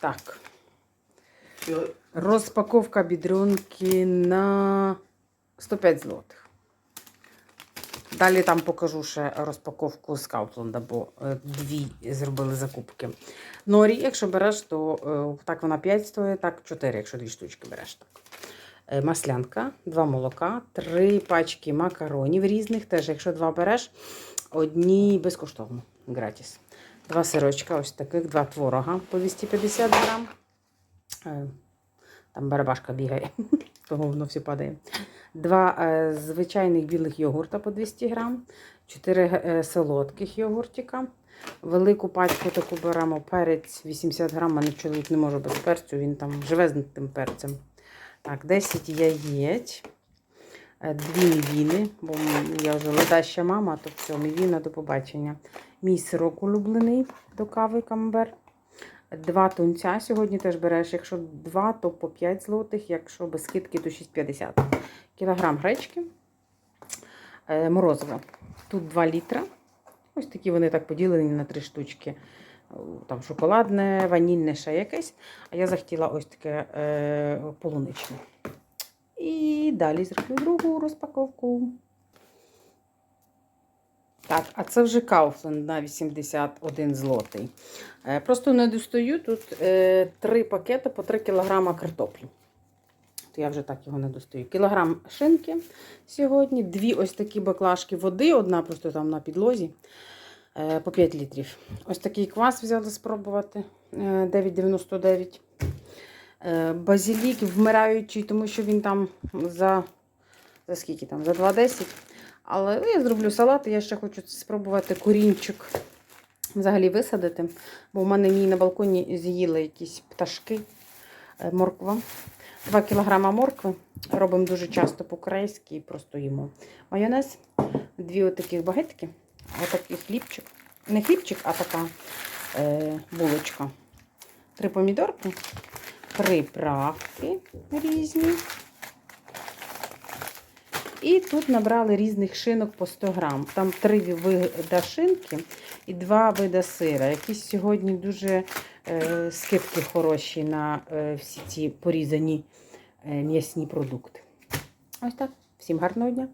Так. Розпаковка бідрюнки на 105 злотих. Далі там покажу ще розпаковку з Кауфланда, бо е, дві зробили закупки. Норі, якщо береш, то е, так вона 5 стоїть, так 4, якщо дві штучки береш. Так. Е, Маслянка, два молока, три пачки макаронів різних. Теж, якщо два береш, одні безкоштовно, гратіс. Два сирочка, ось таких, два творога по 250 грам. Е, Там барабашка бігає, того воно все падає. Два е, звичайних білих йогурта по 200 грам, чотири е, солодких йогуртика. Велику пачку таку беремо перець 80 грам. Мене чоловік не може без перцю, він там живе з тим перцем. Так, 10 яєць, дві мівіни, бо я вже ледаща мама, то все, мівіна до побачення. Мій сирок улюблений до кави камбер. Два тунця сьогодні теж береш. Якщо два, то по 5 злотих, якщо без скидки, то 6,50. Кілограм гречки. Е, Морозиво. Тут 2 літра. Ось такі вони так поділені на три штучки. Е, Там шоколадне, ванільне, ще якесь. А я захотіла ось таке е, полуничне. І далі зроблю другу розпаковку. Так, а це вже Kaufland на 81 злотий. Е, Просто не достаю тут е, три пакети по 3 кг картоплі. То я вже так його не достаю. Кілограм шинки сьогодні, дві ось такі баклажки води, одна просто там на підлозі е, по 5 літрів. Ось такий квас взяли спробувати е, 9,99. Е, Базилік вмираючий, тому що він там за, за скільки там? За 2,10. Але я зроблю салат, я ще хочу спробувати корінчик взагалі висадити. Бо в мене мій на балконі з'їли якісь пташки. Е, Морква. 2 кг моркви. Робимо дуже часто по-корейськи і просто їмо. Майонез, дві отаких багетки, отакий хлібчик. Не хлібчик, а така е, булочка. Три помідорки, приправки різні. І тут набрали різних шинок по 100 грам. Там три вида шинки і два вида сира. Якісь сьогодні дуже е, скидки хороші на е, всі ці порізані е, м'ясні продукти. Ось так. Всім гарного дня!